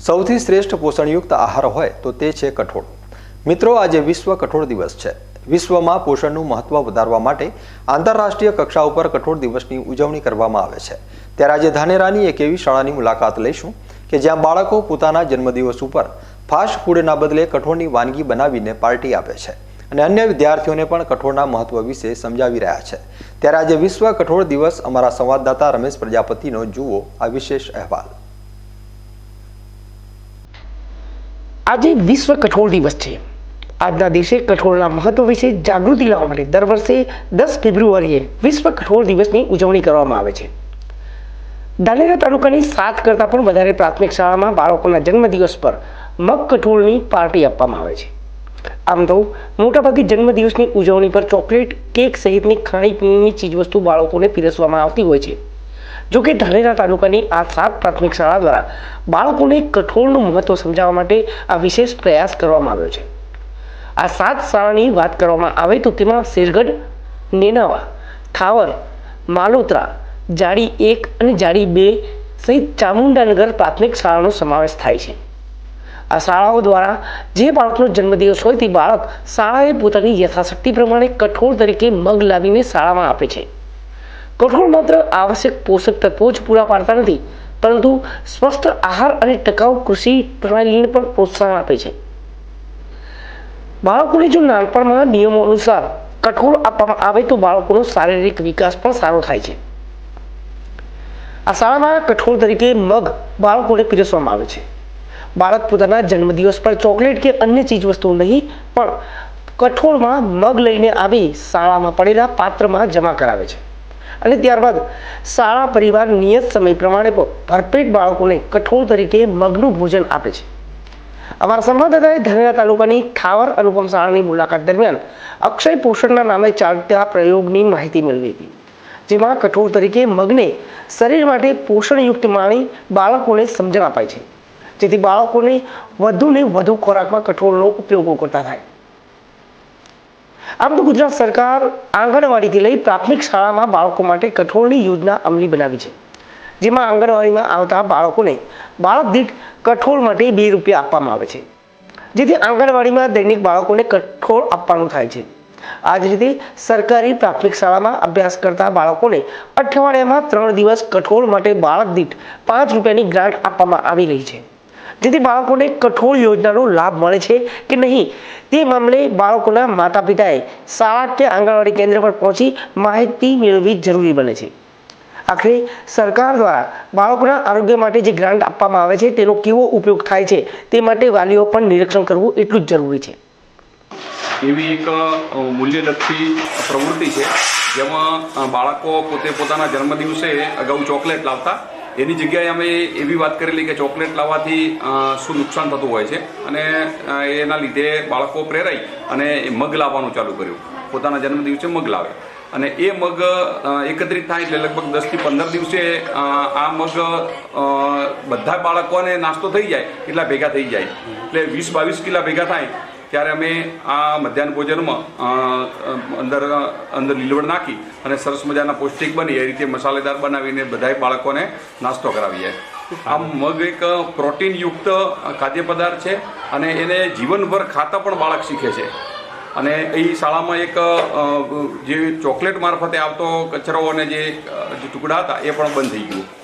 સૌથી શ્રેષ્ઠ પોષણયુક્ત આહાર હોય તો તે છે કઠોળ. મિત્રો, આજે વિશ્વ કઠોળ દિવસ છે. વિશ્વમાં પોષણનું મહત્વ વધારવા માટે આંતરરાષ્ટ્રીય કક્ષા ઉપર કઠોળ દિવસની ઉજવણી કરવામાં આવે છે. ત્યારે આજે ધાનેરાની એક એવી શાળાની મુલાકાત લઈશું કે જ્યાં બાળકો પોતાના જન્મદિવસ ઉપર ફાસ્ટ ફૂડના બદલે કઠોળની વાનગી બનાવીને પાર્ટી આપે છે અને અન્ય વિદ્યાર્થીઓને પણ કઠોળના મહત્વ વિશે સમજાવી રહ્યા છે. ત્યારે આજે વિશ્વ કઠોળ દિવસ અમારા સંવાદદાતા રમેશ પ્રજાપતિનો જુઓ આ વિશેષ અહેવાલ. આજે વિશ્વ કઠોળ દિવસ છે. આજના દિવસે કઠોળના મહત્વ વિશે જાગૃતિ લાવવા માટે દર વર્ષે દસ ફેબ્રુઆરીએ વિશ્વ કઠોળ દિવસની ઉજવણી કરવામાં આવે છે. ધાનેરા તાલુકાની સાત કરતાં પણ વધારે પ્રાથમિક શાળામાં બાળકોના જન્મદિવસ પર મગ કઠોળની પાર્ટી આપવામાં આવે છે. આમ તો મોટાભાગે જન્મદિવસની ઉજવણી પર ચોકલેટ, કેક સહિતની ખાણીપીણીની ચીજવસ્તુ બાળકોને પીરસવામાં આવતી હોય છે. જો કે ધાનેરા તાલુકાની આ સાત પ્રાથમિક શાળા દ્વારા બાળકોને કઠોળનું મહત્વ સમજાવવા માટે આ વિશેષ પ્રયાસ કરવામાં આવ્યો છે. આ સાત શાળાની વાત કરવામાં આવે તો તેમાં શેરગઢ, નેનાવા ખાવર માલોત્રા, જાડી એક અને જાડી બે સહિત ચામુંડાનગર પ્રાથમિક શાળાનો સમાવેશ થાય છે. આ શાળાઓ દ્વારા જે બાળકનો જન્મદિવસ હોય તે બાળક શાળાએ પોતાની યથાશક્તિ પ્રમાણે કઠોળ તરીકે મગ લાવીને શાળામાં આપે છે. કઠોળ માત્ર આવશ્યક પોષક તત્વો જ પૂરા પાડતા નથી, પરંતુ સ્વસ્થ આહાર અને ટકાઉ કૃષિ પ્રણાલીને પણ પ્રોત્સાહન આપે છે. બાળકોને જો નાનપણમાં નિયમો અનુસાર કઠોળ આપવામાં આવે તો બાળકોનો શારીરિક વિકાસ પણ સારો થાય છે. આ શાળામાં કઠોળ તરીકે મગ બાળકોને પીરસવામાં આવે છે. બાળક પોતાના જન્મદિવસ પર ચોકલેટ કે અન્ય ચીજવસ્તુઓ નહીં, પણ કઠોળમાં મગ લઈને આવી શાળામાં પડેલા પાત્રમાં જમા કરાવે છે. અને ત્યારબાદ શાળા પરિવાર નિયત સમય પ્રમાણે ભરપેટ બાળકોને કઠોળ તરીકે મગનું ભોજન આપે છે. અમારા સંવાદદાતાએ ધનેરા તાલુકાની ખાવર અનુપમ શાળાની મુલાકાત દરમિયાન અક્ષય પોષણના નામે ચાલતા પ્રયોગની માહિતી મેળવી હતી, જેમાં કઠોળ તરીકે મગને શરીર માટે પોષણયુક્ત માણી બાળકોને સમજણ અપાય છે. જેથી બાળકોને વધુને વધુ ખોરાકમાં કઠોળનો ઉપયોગો કરતા થાય. આમ તો ગુજરાત સરકાર આંગણવાડીથી લઈ પ્રાથમિક શાળામાં બાળકો માટે કઠોળની યોજના અમલી બનાવી છે. જેમાં આંગણવાડીમાં આવતા બાળકોને બાળક દીઠ કઠોળ માટે બે રૂપિયા આપવામાં આવે છે. જેથી આંગણવાડીમાં દૈનિક બાળકોને કઠોળ આપવાનું થાય છે. આ જ રીતે સરકારી પ્રાથમિક શાળામાં અભ્યાસ કરતા બાળકોને અઠવાડિયામાં ત્રણ દિવસ કઠોળ માટે બાળક દીઠ પાંચ રૂપિયાની ગ્રાન્ટ આપવામાં આવી રહી છે. જેથી બાળકોને કઠોળ યોજનાનો લાભ મળે છે કે નહીં? તે મામલે બાળકોના માતા પિતાએ શાળા કે આંગણવાડી કેન્દ્ર પર પહોંચી માહિતી મેળવવી જરૂરી બને છે. આખરે સરકાર દ્વારા બાળકોના આરોગ્ય માટે જે ગ્રાન્ટ આપવામાં આવે છે, તેનો કેવો ઉપયોગ થાય છે, તે માટે વાલીઓ પણ નિરીક્ષણ કરવું એટલું જ જરૂરી છે. એવી એક મૂલ્યલક્ષી પ્રવૃત્તિ છે, જેમાં બાળકો પોતે પોતાના જન્મદિવસે અગાઉ ચોકલેટ લાવતા એની જગ્યાએ અમે એવી વાત કરેલી કે ચોકલેટ લાવવાથી શું નુકસાન થતું હોય છે. અને એના લીધે બાળકો પ્રેરાઈ અને એ મગ લાવવાનું ચાલુ કર્યું. પોતાના જન્મદિવસે મગ લાવે. અને એ મગ એકત્રિત થાય એટલે લગભગ દસથી પંદર દિવસે આ મગ બધા બાળકોને નાસ્તો થઈ જાય એટલા ભેગા થઈ જાય. એટલે વીસ બાવીસ કિલા ભેગા થાય ત્યારે અમે આ મધ્યાહન ભોજનમાં અંદર અંદર લીલવડ નાખી અને સરસ મજાના પૌષ્ટિક બની, એ રીતે મસાલેદાર બનાવીને બધાય બાળકોને નાસ્તો કરાવીએ. આ મગ એક પ્રોટીનયુક્ત ખાદ્ય પદાર્થ છે અને એને જીવનભર ખાતા પણ બાળક શીખે છે. અને એ શાળામાં એક જે ચોકલેટ મારફતે આવતો કચરો અને જે ટુકડા હતા, એ પણ બંધ થઈ ગયું.